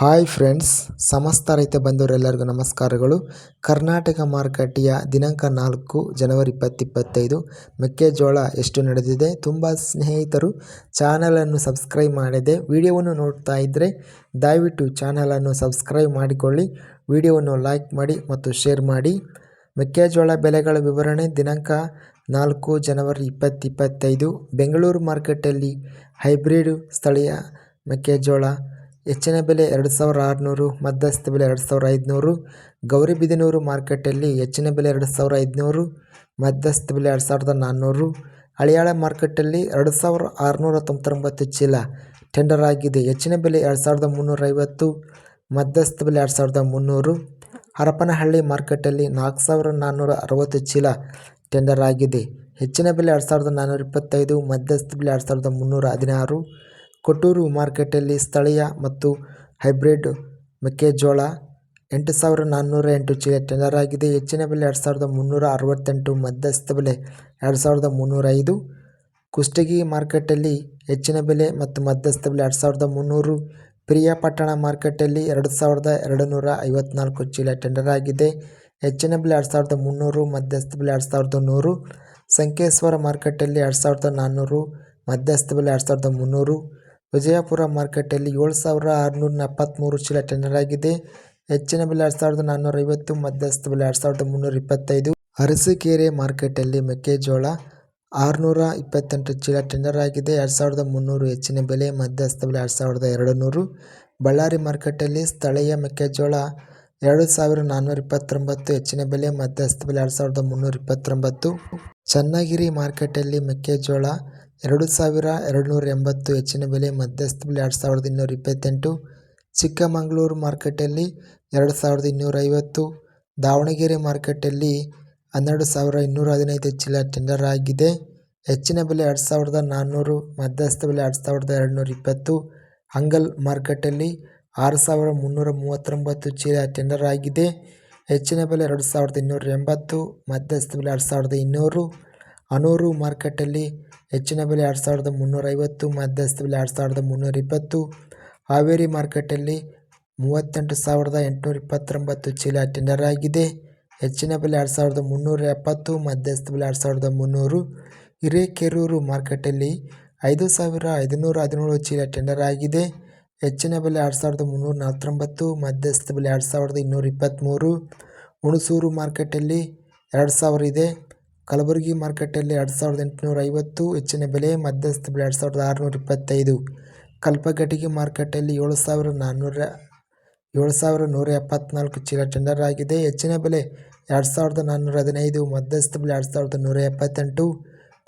Hi friends ಸಮಸ್ತ ರೈತ ಬಂಧುವರೆಲ್ಲರಿಗೂ ನಮಸ್ಕಾರಗಳು. ಕರ್ನಾಟಕ ಮಾರುಕಟ್ಟೆಯ ದಿನಾಂಕ ನಾಲ್ಕು ಜನವರಿ ಇಪ್ಪತ್ತಿಪ್ಪತ್ತೈದು ಮೆಕ್ಕೆಜೋಳ ಎಷ್ಟು ನಡೆದಿದೆ? ತುಂಬ ಸ್ನೇಹಿತರು ಚಾನಲನ್ನು ಸಬ್ಸ್ಕ್ರೈಬ್ ಮಾಡಿದೆ ವಿಡಿಯೋವನ್ನು ನೋಡ್ತಾ ಇದ್ದರೆ ದಯವಿಟ್ಟು ಚಾನಲನ್ನು ಸಬ್ಸ್ಕ್ರೈಬ್ ಮಾಡಿಕೊಳ್ಳಿ. ವಿಡಿಯೋವನ್ನು ಲೈಕ್ ಮಾಡಿ ಮತ್ತು ಶೇರ್ ಮಾಡಿ. ಮೆಕ್ಕೆಜೋಳ ಬೆಲೆಗಳ ವಿವರಣೆ ದಿನಾಂಕ ನಾಲ್ಕು ಜನವರಿ ಇಪ್ಪತ್ತಿಪ್ಪತ್ತೈದು ಬೆಂಗಳೂರು ಮಾರುಕಟ್ಟೆಯಲ್ಲಿ ಹೈಬ್ರಿಡ್ ಸ್ಥಳೀಯ ಮೆಕ್ಕೆಜೋಳ ಹೆಚ್ಚಿನ ಬೆಲೆ ಎರಡು ಸಾವಿರ ಆರುನೂರು, ಮಧ್ಯಸ್ಥ ಬೆಲೆ ಎರಡು ಸಾವಿರ ಐದುನೂರು ಗೌರಿಬಿದನೂರು ಮಾರ್ಕೆಟಲ್ಲಿ ಹೆಚ್ಚಿನ ಬೆಲೆ ಎರಡು ಸಾವಿರ ಐದುನೂರು, ಮಧ್ಯಸ್ಥ ಬೆಲೆ ಎರಡು ಸಾವಿರದ ನಾನ್ನೂರು, ಹಳಿಯಾಳ ಮಾರ್ಕೆಟಲ್ಲಿ ಎರಡು ಸಾವಿರ ಆರುನೂರ ತೊಂಬತ್ತೊಂಬತ್ತು ಚೀಲ ಟೆಂಡರ್ ಆಗಿದೆ. ಹೆಚ್ಚಿನ ಬೆಲೆ ಎರಡು ಸಾವಿರದ ಮುನ್ನೂರ ಐವತ್ತು, ಮಧ್ಯಸ್ಥ ಬೆಲೆ ಎರಡು ಸಾವಿರದ ಮುನ್ನೂರು, ಹರಪನಹಳ್ಳಿ ಮಾರ್ಕೆಟಲ್ಲಿ ನಾಲ್ಕು ಸಾವಿರ ನಾನ್ನೂರ ಅರವತ್ತು ಚೀಲ ಟೆಂಡರ್ ಆಗಿದೆ. ಹೆಚ್ಚಿನ ಬೆಲೆ ಎರಡು ಸಾವಿರದ ನಾನ್ನೂರ ಇಪ್ಪತ್ತೈದು, ಮಧ್ಯಸ್ಥ ಬೆಲೆ ಎರಡು ಸಾವಿರದ ಮುನ್ನೂರ ಹದಿನಾರು ಕೊಟ್ಟೂರು ಮಾರ್ಕೆಟಲ್ಲಿ ಸ್ಥಳೀಯ ಮತ್ತು ಹೈಬ್ರಿಡ್ ಮೆಕ್ಕೆಜೋಳ ಎಂಟು ಸಾವಿರ ನಾನ್ನೂರ ಎಂಟು ಚೀಲ ಟೆಂಡರ್ ಆಗಿದೆ. ಹೆಚ್ಚಿನ ಬೆಲೆ ಎರಡು ಸಾವಿರದ ಮುನ್ನೂರ ಅರವತ್ತೆಂಟು ಮಧ್ಯಸ್ಥ ಬೆಲೆ ಎರಡು ಸಾವಿರದ ಮುನ್ನೂರ ಐದು ಕುಷ್ಟಗಿ ಮಾರ್ಕೆಟಲ್ಲಿ ಹೆಚ್ಚಿನ ಬೆಲೆ ಮತ್ತು ಮಧ್ಯಸ್ಥ ಬೆಲೆ ಎರಡು ಸಾವಿರದ ಮುನ್ನೂರು. ಪ್ರಿಯಾಪಟ್ಟಣ ಮಾರ್ಕೆಟಲ್ಲಿ ಎರಡು ಸಾವಿರದ ಎರಡು ನೂರ ಐವತ್ನಾಲ್ಕು ಚೀಲ ಟೆಂಡರ್ ಆಗಿದೆ. ಹೆಚ್ಚಿನ ಬೆಲೆ ಎರಡು ಸಾವಿರದ ಮುನ್ನೂರು ಮಧ್ಯಸ್ಥ ಬೆಲೆ ಎರಡು ಸಾವಿರದ ನೂರು. ಸಂಕೇಶ್ವರ ಮಾರ್ಕೆಟಲ್ಲಿ ಎರಡು ಸಾವಿರದ ನಾನ್ನೂರು ಮಧ್ಯಸ್ಥ ಬೆಲೆ ಎರಡು ಸಾವಿರದ ಮುನ್ನೂರು. ವಿಜಯಪುರ ಮಾರ್ಕೆಟಲ್ಲಿ ಏಳು ಸಾವಿರ ಆರುನೂರ ಎಪ್ಪತ್ತ್ಮೂರು ಚೀಲ ಟೆಂಡರ್ ಆಗಿದೆ. ಹೆಚ್ಚಿನ ಬೆಲೆ ಎರಡು ಸಾವಿರದ ನಾನ್ನೂರ ಐವತ್ತು, ಮಧ್ಯಸ್ಥ ಬೆಲೆ ಎರಡು ಸಾವಿರದ ಮುನ್ನೂರ ಇಪ್ಪತ್ತೈದು. ಅರಸೀಕೆರೆ ಮಾರ್ಕೆಟಲ್ಲಿ ಮೆಕ್ಕೆಜೋಳ ಆರುನೂರ ಇಪ್ಪತ್ತೆಂಟು ಚೀಲ ಟೆಂಡರ್ ಆಗಿದೆ. ಎರಡು ಸಾವಿರದ ಮುನ್ನೂರು ಹೆಚ್ಚಿನ ಬೆಲೆ, ಮಧ್ಯಸ್ಥ ಬೆಲೆ ಎರಡು ಸಾವಿರದ ಎರಡು ನೂರು ಬಳ್ಳಾರಿ ಮಾರ್ಕೆಟಲ್ಲಿ ಸ್ಥಳೀಯ ಮೆಕ್ಕೆಜೋಳ ಎರಡು ಸಾವಿರದ ನಾನ್ನೂರ ಇಪ್ಪತ್ತೊಂಬತ್ತು, ಹೆಚ್ಚಿನ ಬೆಲೆ, ಮಧ್ಯಸ್ಥ ಬೆಲೆ ಸಾವಿರದ ಮುನ್ನೂರ ಇಪ್ಪತ್ತೊಂಬತ್ತು. ಚನ್ನಗಿರಿ ಮಾರ್ಕೆಟಲ್ಲಿ ಮೆಕ್ಕೆಜೋಳ ಎರಡು ಸಾವಿರ ಎರಡು ನೂರ ಎಂಬತ್ತು ಹೆಚ್ಚಿನ ಬೆಲೆ ಮಧ್ಯಸ್ಥ ಬೆಲೆ ಎರಡು ಸಾವಿರದ ಇನ್ನೂರ ಇಪ್ಪತ್ತೆಂಟು. ಚಿಕ್ಕಮಗಳೂರು ಮಾರ್ಕೆಟಲ್ಲಿ ಎರಡು ಸಾವಿರದ ಇನ್ನೂರ ಐವತ್ತು. ದಾವಣಗೆರೆ ಮಾರ್ಕೆಟಲ್ಲಿ ಹನ್ನೆರಡು ಸಾವಿರ ಇನ್ನೂರ ಹದಿನೈದು ಚೀಲ ಟೆಂಡರ್ ಆಗಿದೆ. ಹೆಚ್ಚಿನ ಬೆಲೆ ಎರಡು ಸಾವಿರದ ನಾನ್ನೂರು, ಮಧ್ಯಸ್ಥ ಬೆಲೆ ಎರಡು ಸಾವಿರದ ಎರಡು ನೂರ ಇಪ್ಪತ್ತು. ಅಂಗಲ್ ಮಾರ್ಕೆಟಲ್ಲಿ ಆರು ಸಾವಿರ ಮುನ್ನೂರ ಮೂವತ್ತೊಂಬತ್ತು ಚೀಲ ಟೆಂಡರ್ ಆಗಿದೆ. ಹೆಚ್ಚಿನ ಬೆಲೆ ಎರಡು ಸಾವಿರದ ಇನ್ನೂರ ಎಂಬತ್ತು, ಮಧ್ಯಸ್ಥ ಬೆಲೆ ಎರಡು ಸಾವಿರದ ಇನ್ನೂರು. ಅನೂರು ಮಾರ್ಕೆಟಲ್ಲಿ ಹೆಚ್ಚಿನ ಬೆಲೆ ಎರಡು ಸಾವಿರದ ಮುನ್ನೂರೈವತ್ತು, ಮಧ್ಯಸ್ಥ ಬೆಲೆ ಎರಡು ಸಾವಿರದ ಮುನ್ನೂರ ಇಪ್ಪತ್ತು ಹಾವೇರಿ ಮಾರ್ಕೆಟಲ್ಲಿ ಮೂವತ್ತೆಂಟು ಸಾವಿರದ ಎಂಟುನೂರ ಇಪ್ಪತ್ತೊಂಬತ್ತು ಚೀಲ ಟೆಂಡರ್ ಆಗಿದೆ. ಹೆಚ್ಚಿನ ಬೆಲೆ ಎರಡು ಸಾವಿರದ ಮುನ್ನೂರ ಎಪ್ಪತ್ತು, ಮಧ್ಯಸ್ಥ ಬೆಲೆ ಎರಡು ಸಾವಿರದ ಮುನ್ನೂರು. ಹಿರೇಕೆರೂರು ಮಾರ್ಕೆಟಲ್ಲಿ ಐದು ಸಾವಿರ ಐದುನೂರ ಹದಿನೇಳು ಚೀಲ ಟೆಂಡರ್ ಆಗಿದೆ. ಹೆಚ್ಚಿನ ಬೆಲೆ ಎರಡು ಸಾವಿರದ ಮುನ್ನೂರ ನಲವತ್ತೊಂಬತ್ತು ಮಧ್ಯಸ್ಥ ಬೆಲೆ ಎರಡು ಸಾವಿರದ ಇನ್ನೂರ ಇಪ್ಪತ್ತ್ಮೂರು. ಹುಣಸೂರು ಮಾರ್ಕೆಟಲ್ಲಿ ಎರಡು ಸಾವಿರ ಇದೆ. ಕಲಬುರಗಿ ಮಾರುಕಟ್ಟೆಯಲ್ಲಿ ಎರಡು ಸಾವಿರದ ಎಂಟುನೂರ ಐವತ್ತು ಹೆಚ್ಚಿನ ಬೆಲೆ, ಮಧ್ಯಸ್ಥ ಬೆಲೆ ಎರಡು ಸಾವಿರದ ಆರುನೂರ ಇಪ್ಪತ್ತೈದು. ಕಲ್ಪಗಟಿಗೆ ಮಾರುಕಟ್ಟೆಯಲ್ಲಿ ಏಳು ಸಾವಿರ ನಾನ್ನೂರ, ಏಳು ಸಾವಿರ ನೂರ ಎಪ್ಪತ್ನಾಲ್ಕು ಚೀಲ ಟೆಂಡರ್ ಆಗಿದೆ. ಹೆಚ್ಚಿನ ಬೆಲೆ ಎರಡು ಸಾವಿರದ ನಾನ್ನೂರ ಹದಿನೈದು, ಮಧ್ಯಸ್ಥ ಬೆಲೆ ಎರಡು ಸಾವಿರದ ನೂರ ಎಪ್ಪತ್ತೆಂಟು.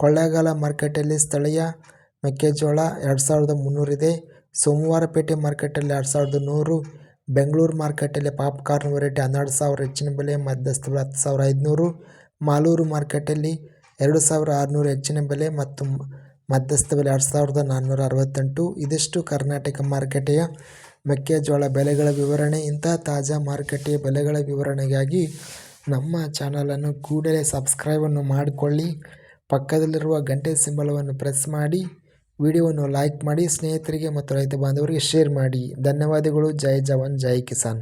ಕೊಳ್ಳೇಗಾಲ ಮಾರುಕಟ್ಟೆಯಲ್ಲಿ ಸ್ಥಳೀಯ ಮೆಕ್ಕೆಜೋಳ ಎರಡು ಸಾವಿರದ ಮುನ್ನೂರಿದೆ ಸೋಮವಾರಪೇಟೆ ಮಾರುಕಟ್ಟೆಯಲ್ಲಿ ಎರಡು ಸಾವಿರದ ನೂರು. ಬೆಂಗಳೂರು ಮಾರ್ಕೆಟಲ್ಲಿ ಪಾಪ್ಕಾರ್ನ್ ವೆರೈಟಿ ಹನ್ನೆರಡು ಸಾವಿರ ಹೆಚ್ಚಿನ ಬೆಲೆ, ಮಧ್ಯಸ್ಥ ಬೆಲೆ ಹತ್ತು ಸಾವಿರ ಐದುನೂರು. ಮಾಲೂರು ಮಾರ್ಕೆಟಲ್ಲಿ ಎರಡು ಸಾವಿರ ಆರುನೂರು ಹೆಚ್ಚಿನ ಬೆಲೆ ಮತ್ತು ಮಧ್ಯಸ್ಥ ಬೆಲೆ ಎರಡು ಸಾವಿರದ ನಾನ್ನೂರ ಅರವತ್ತೆಂಟು. ಇದಿಷ್ಟು ಕರ್ನಾಟಕ ಮಾರುಕಟ್ಟೆಯ ಮೆಕ್ಕೆಜೋಳ ಬೆಲೆಗಳ ವಿವರಣೆ. ಇಂತಹ ತಾಜಾ ಮಾರುಕಟ್ಟೆಯ ಬೆಲೆಗಳ ವಿವರಣೆಗಾಗಿ ನಮ್ಮ ಚಾನಲನ್ನು ಕೂಡಲೇ ಸಬ್ಸ್ಕ್ರೈಬನ್ನು ಮಾಡಿಕೊಳ್ಳಿ. ಪಕ್ಕದಲ್ಲಿರುವ ಗಂಟೆ ಸಿಂಬಲವನ್ನು ಪ್ರೆಸ್ ಮಾಡಿ, ವಿಡಿಯೋವನ್ನು ಲೈಕ್ ಮಾಡಿ, ಸ್ನೇಹಿತರಿಗೆ ಮತ್ತು ರೈತ ಬಾಂಧವರಿಗೆ ಶೇರ್ ಮಾಡಿ. ಧನ್ಯವಾದಗಳು. ಜೈ ಜವಾನ್, ಜೈ ಕಿಸಾನ್.